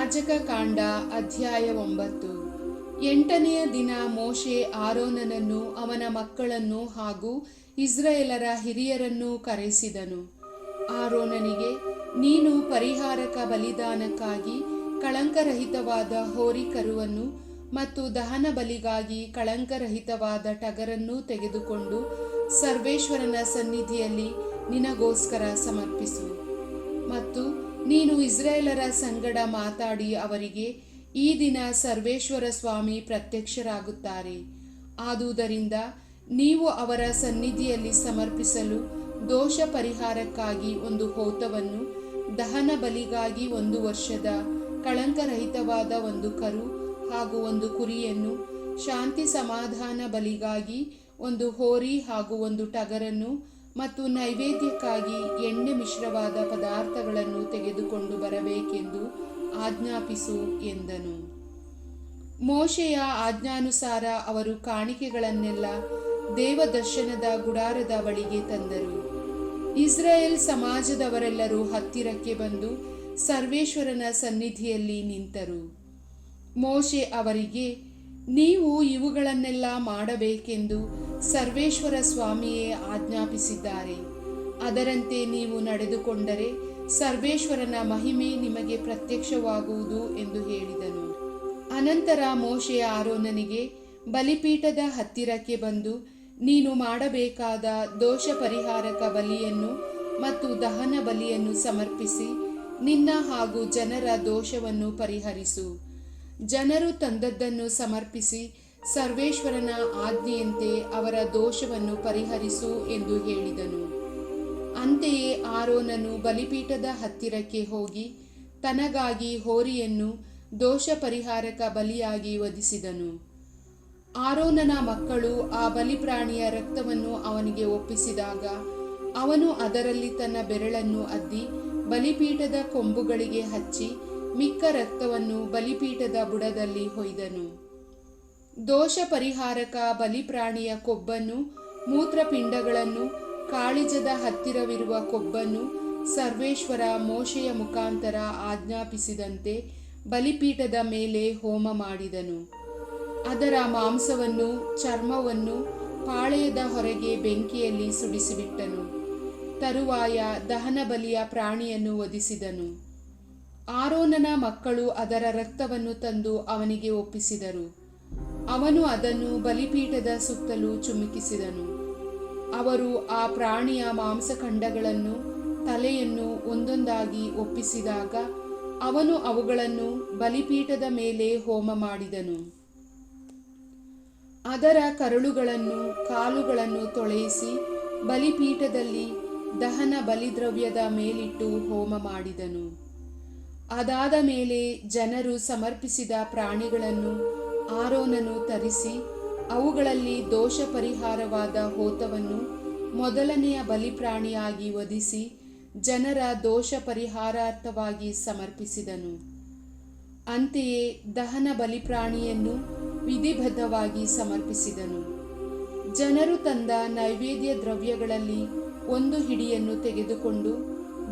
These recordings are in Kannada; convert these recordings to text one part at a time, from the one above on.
ಯಾಜಕ ಕಾಂಡ ಅಧ್ಯಾಯ ಒಂಬತ್ತು. ಎಂಟನೆಯ ದಿನ ಮೋಶೆ ಆರೋನನನ್ನು, ಅವನ ಮಕ್ಕಳನ್ನು ಹಾಗೂ ಇಸ್ರಾಯೇಲರ ಹಿರಿಯರನ್ನು ಕರೆಸಿದನು. ಆರೋನನಿಗೆ, ನೀನು ಪರಿಹಾರಕ ಬಲಿದಾನಕ್ಕಾಗಿ ಕಳಂಕರಹಿತವಾದ ಹೋರಿ ಕರುವನ್ನು ಮತ್ತು ದಹನ ಬಲಿಗಾಗಿ ಕಳಂಕರಹಿತವಾದ ಟಗರನ್ನು ತೆಗೆದುಕೊಂಡು ಸರ್ವೇಶ್ವರನ ಸನ್ನಿಧಿಯಲ್ಲಿ ನಿನಗೋಸ್ಕರ ಸಮರ್ಪಿಸು. ಮತ್ತು ನೀನು ಇಸ್ರಾಯೇಲರ ಸಂಗಡ ಮಾತಾಡಿ ಅವರಿಗೆ, ಈ ದಿನ ಸರ್ವೇಶ್ವರ ಸ್ವಾಮಿ ಪ್ರತ್ಯಕ್ಷರಾಗುತ್ತಾರೆ. ಆದುದರಿಂದ ನೀವು ಅವರ ಸನ್ನಿಧಿಯಲ್ಲಿ ಸಮರ್ಪಿಸಲು ದೋಷ ಪರಿಹಾರಕ್ಕಾಗಿ ಒಂದು ಹೋತವನ್ನು, ದಹನ ಬಲಿಗಾಗಿ ಒಂದು ವರ್ಷದ ಕಳಂಕರಹಿತವಾದ ಒಂದು ಕರು ಹಾಗೂ ಒಂದು ಕುರಿಯನ್ನು, ಶಾಂತಿ ಸಮಾಧಾನ ಬಲಿಗಾಗಿ ಒಂದು ಹೋರಿ ಹಾಗೂ ಒಂದು ಟಗರನ್ನು ಮತ್ತು ನೈವೇದ್ಯಕ್ಕಾಗಿ ಎಣ್ಣೆ ಮಿಶ್ರವಾದ ಪದಾರ್ಥಗಳನ್ನು ತೆಗೆದುಕೊಂಡು ಬರಬೇಕೆಂದು ಆಜ್ಞಾಪಿಸು ಎಂದನು. ಮೋಶೆಯ ಆಜ್ಞಾನುಸಾರ ಅವರು ಕಾಣಿಕೆಗಳನ್ನೆಲ್ಲ ದೇವದರ್ಶನದ ಗುಡಾರದ ಬಳಿಗೆ ತಂದರು. ಇಸ್ರಾಯೇಲ್ ಸಮಾಜದವರೆಲ್ಲರೂ ಹತ್ತಿರಕ್ಕೆ ಬಂದು ಸರ್ವೇಶ್ವರನ ಸನ್ನಿಧಿಯಲ್ಲಿ ನಿಂತರು. ಮೋಶೆ ಅವರಿಗೆ ನೀವು ಇವುಗಳನ್ನೆಲ್ಲ ಮಾಡಬೇಕೆಂದು ಸರ್ವೇಶ್ವರ ಸ್ವಾಮಿಯೇ ಆಜ್ಞಾಪಿಸಿದ್ದಾರೆ. ಅದರಂತೆ ನೀವು ನಡೆದುಕೊಂಡರೆ ಸರ್ವೇಶ್ವರನ ಮಹಿಮೆ ನಿಮಗೆ ಪ್ರತ್ಯಕ್ಷವಾಗುವುದು ಎಂದು ಹೇಳಿದನು. ಅನಂತರ ಮೋಶೆಯ ಆರೋನನಿಗೆ, ಬಲಿಪೀಠದ ಹತ್ತಿರಕ್ಕೆ ಬಂದು, ನೀನು ಮಾಡಬೇಕಾದ ದೋಷ ಪರಿಹಾರಕ ಬಲಿಯನ್ನು ಮತ್ತು ದಹನ ಬಲಿಯನ್ನು ಸಮರ್ಪಿಸಿ, ನಿನ್ನ ಹಾಗೂ ಜನರ ದೋಷವನ್ನು ಪರಿಹರಿಸು. ಜನರು ತಂದದ್ದನ್ನು ಸಮರ್ಪಿಸಿ ಸರ್ವೇಶ್ವರನ ಆಜ್ಞೆಯಂತೆ ಅವರ ದೋಷವನ್ನು ಪರಿಹರಿಸು ಎಂದು ಹೇಳಿದನು. ಅಂತೆಯೇ ಆರೋನನು ಬಲಿಪೀಠದ ಹತ್ತಿರಕ್ಕೆ ಹೋಗಿ ತನಗಾಗಿ ಹೋರಿಯನ್ನು ದೋಷ ಪರಿಹಾರಕ ಬಲಿಯಾಗಿ ವಧಿಸಿದನು. ಆರೋನನ ಮಕ್ಕಳು ಆ ಬಲಿಪ್ರಾಣಿಯ ರಕ್ತವನ್ನು ಅವನಿಗೆ ಒಪ್ಪಿಸಿದಾಗ ಅವನು ಅದರಲ್ಲಿ ತನ್ನ ಬೆರಳನ್ನು ಅದ್ದಿ ಬಲಿಪೀಠದ ಕೊಂಬುಗಳಿಗೆ ಹಚ್ಚಿ ಮಿಕ್ಕ ರಕ್ತವನ್ನು ಬಲಿಪೀಠದ ಬುಡದಲ್ಲಿ ಹೊಯ್ದನು. ದೋಷ ಪರಿಹಾರಕ ಬಲಿಪ್ರಾಣಿಯ ಕೊಬ್ಬನ್ನು, ಮೂತ್ರಪಿಂಡಗಳನ್ನು, ಕಾಳಿಜದ ಹತ್ತಿರವಿರುವ ಕೊಬ್ಬನ್ನು ಸರ್ವೇಶ್ವರ ಮೋಶೆಯ ಮುಖಾಂತರ ಆಜ್ಞಾಪಿಸಿದಂತೆ ಬಲಿಪೀಠದ ಮೇಲೆ ಹೋಮ ಮಾಡಿದನು. ಅದರ ಮಾಂಸವನ್ನು, ಚರ್ಮವನ್ನು ಪಾಳೆಯದ ಹೊರಗೆ ಬೆಂಕಿಯಲ್ಲಿ ಸುಡಿಸಿಬಿಟ್ಟನು ತರುವಾಯ ದಹನ ಬಲಿಯ ಪ್ರಾಣಿಯನ್ನು ವಧಿಸಿದನು. ಆರೋನನ ಮಕ್ಕಳು ಅದರ ರಕ್ತವನ್ನು ತಂದು ಅವನಿಗೆ ಒಪ್ಪಿಸಿದರು. ಅವನು ಅದನ್ನು ಬಲಿಪೀಠದ ಸುತ್ತಲೂ ಚುಮುಕಿಸಿದನು. ಅವರು ಆ ಪ್ರಾಣಿಯ ಮಾಂಸಖಂಡಗಳನ್ನು ತಲೆಯನ್ನು ಒಂದೊಂದಾಗಿ ಒಪ್ಪಿಸಿದಾಗ ಅವನು ಅವುಗಳನ್ನು ಬಲಿಪೀಠದ ಮೇಲೆ ಹೋಮ ಮಾಡಿದನು ಅದರ ಕರಳುಗಳನ್ನು ಕಾಲುಗಳನ್ನು ತೊಳೆಯಿಸಿ ಬಲಿಪೀಠದಲ್ಲಿ ದಹನ ಬಲಿದ್ರವ್ಯದ ಮೇಲಿಟ್ಟು ಹೋಮ ಮಾಡಿದನು ಅದಾದ ಮೇಲೆ ಜನರು ಸಮರ್ಪಿಸಿದ ಪ್ರಾಣಿಗಳನ್ನು ಆರೋನನು ತರಿಸಿ, ಅವುಗಳಲ್ಲಿ ದೋಷ ಪರಿಹಾರವಾದ ಹೋತವನ್ನು ಮೊದಲನೆಯ ಬಲಿಪ್ರಾಣಿಯಾಗಿ ವಧಿಸಿ ಜನರ ದೋಷ ಪರಿಹಾರಾರ್ಥವಾಗಿ ಸಮರ್ಪಿಸಿದನು. ಅಂತೆಯೇ ದಹನ ಬಲಿಪ್ರಾಣಿಯನ್ನು ವಿಧಿಬದ್ಧವಾಗಿ ಸಮರ್ಪಿಸಿದನು. ಜನರು ತಂದ ನೈವೇದ್ಯ ದ್ರವ್ಯಗಳಲ್ಲಿ ಒಂದು ಹಿಡಿಯನ್ನು ತೆಗೆದುಕೊಂಡು,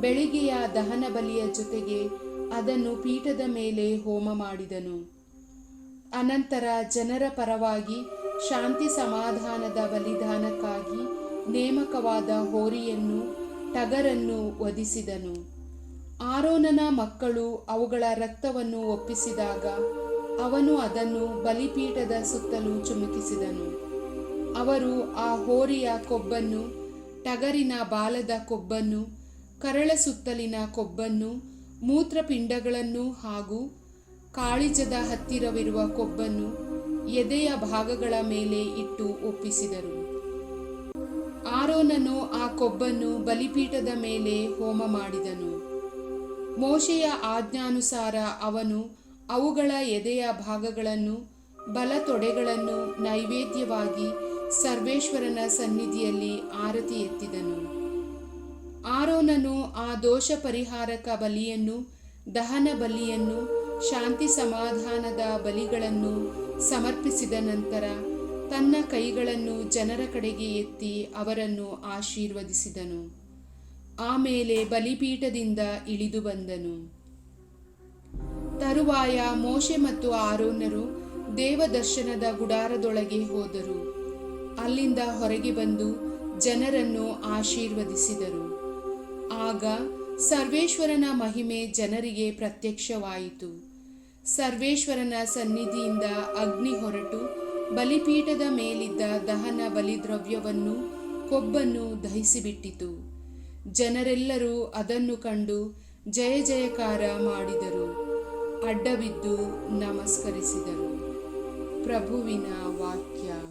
ಬೆಳಿಗ್ಗೆಯ ದಹನ ಬಲಿಯ ಜೊತೆಗೆ ಅದನ್ನು ಪೀಠದ ಮೇಲೆ ಹೋಮ ಮಾಡಿದನು ಅನಂತರ ಜನರ ಪರವಾಗಿ ಶಾಂತಿ ಸಮಾಧಾನದ ಬಲಿದಾನಕ್ಕಾಗಿ ನೇಮಕವಾದ ಹೋರಿಯನ್ನು, ಟಗರನ್ನು ವಧಿಸಿದನು. ಆರೋನನ ಮಕ್ಕಳು ಅವುಗಳ ರಕ್ತವನ್ನು ಒಪ್ಪಿಸಿದಾಗ ಅವನು ಅದನ್ನು ಬಲಿಪೀಠದ ಸುತ್ತಲೂ ಚುಮುಕಿಸಿದನು. ಅವರು ಆ ಹೋರಿಯ ಕೊಬ್ಬನ್ನು, ಟಗರಿನ ಬಾಲದ ಕೊಬ್ಬನ್ನು, ಕರಳ ಸುತ್ತಲಿನ ಕೊಬ್ಬನ್ನು ಮೂತ್ರಪಿಂಡಗಳನ್ನು ಹಾಗೂ ಕಾಳಿಜದ ಹತ್ತಿರವಿರುವ ಕೊಬ್ಬನ್ನು ಎದೆಯ ಭಾಗಗಳ ಮೇಲೆ ಇಟ್ಟು ಒಪ್ಪಿಸಿದರು. ಆರೋನನು ಆ ಕೊಬ್ಬನ್ನು ಬಲಿಪೀಠದ ಮೇಲೆ ಹೋಮ ಮಾಡಿದನು. ಮೋಶೆಯ ಆಜ್ಞಾನುಸಾರ ಅವನು ಅವುಗಳ ಎದೆಯ ಭಾಗಗಳನ್ನು ಬಲ ತೊಡೆಗಳನ್ನು ನೈವೇದ್ಯವಾಗಿ ಸರ್ವೇಶ್ವರನ ಸನ್ನಿಧಿಯಲ್ಲಿ ಆರತಿ ಎತ್ತಿದನು. ಆರೋನನು ಆ ದೋಷ ಪರಿಹಾರಕ ಬಲಿಯನ್ನು, ದಹನ ಬಲಿಯನ್ನು, ಶಾಂತಿ ಸಮಾಧಾನದ ಬಲಿಗಳನ್ನು ಸಮರ್ಪಿಸಿದ ನಂತರ ತನ್ನ ಕೈಗಳನ್ನು ಜನರ ಕಡೆಗೆ ಎತ್ತಿ ಅವರನ್ನು ಆಶೀರ್ವದಿಸಿದನು. ಆಮೇಲೆ ಬಲಿಪೀಠದಿಂದ ಇಳಿದು ಬಂದನು. ತರುವಾಯ ಮೋಶೆ ಮತ್ತು ಆರೋನರು ದೇವದರ್ಶನದ ಗುಡಾರದೊಳಗೆ ಹೋದರು. ಅಲ್ಲಿಂದ ಹೊರಗೆ ಬಂದು ಜನರನ್ನು ಆಶೀರ್ವದಿಸಿದರು. ಆಗ ಸರ್ವೇಶ್ವರನ ಮಹಿಮೆ ಜನರಿಗೆ ಪ್ರತ್ಯಕ್ಷವಾಯಿತು. ಸರ್ವೇಶ್ವರನ ಸನ್ನಿಧಿಯಿಂದ ಅಗ್ನಿ ಹೊರಟು, ಬಲಿಪೀಠದ ಮೇಲಿದ್ದ ದಹನ ಬಲಿದ್ರವ್ಯವನ್ನು ಕೊಬ್ಬನ್ನು ದಹಿಸಿಬಿಟ್ಟಿತು. ಜನರೆಲ್ಲರೂ ಅದನ್ನು ಕಂಡು ಜಯ ಜಯಕಾರ ಮಾಡಿದರು. ಅಡ್ಡಬಿದ್ದು ನಮಸ್ಕರಿಸಿದರು. ಪ್ರಭುವಿನ ವಾಕ್ಯ.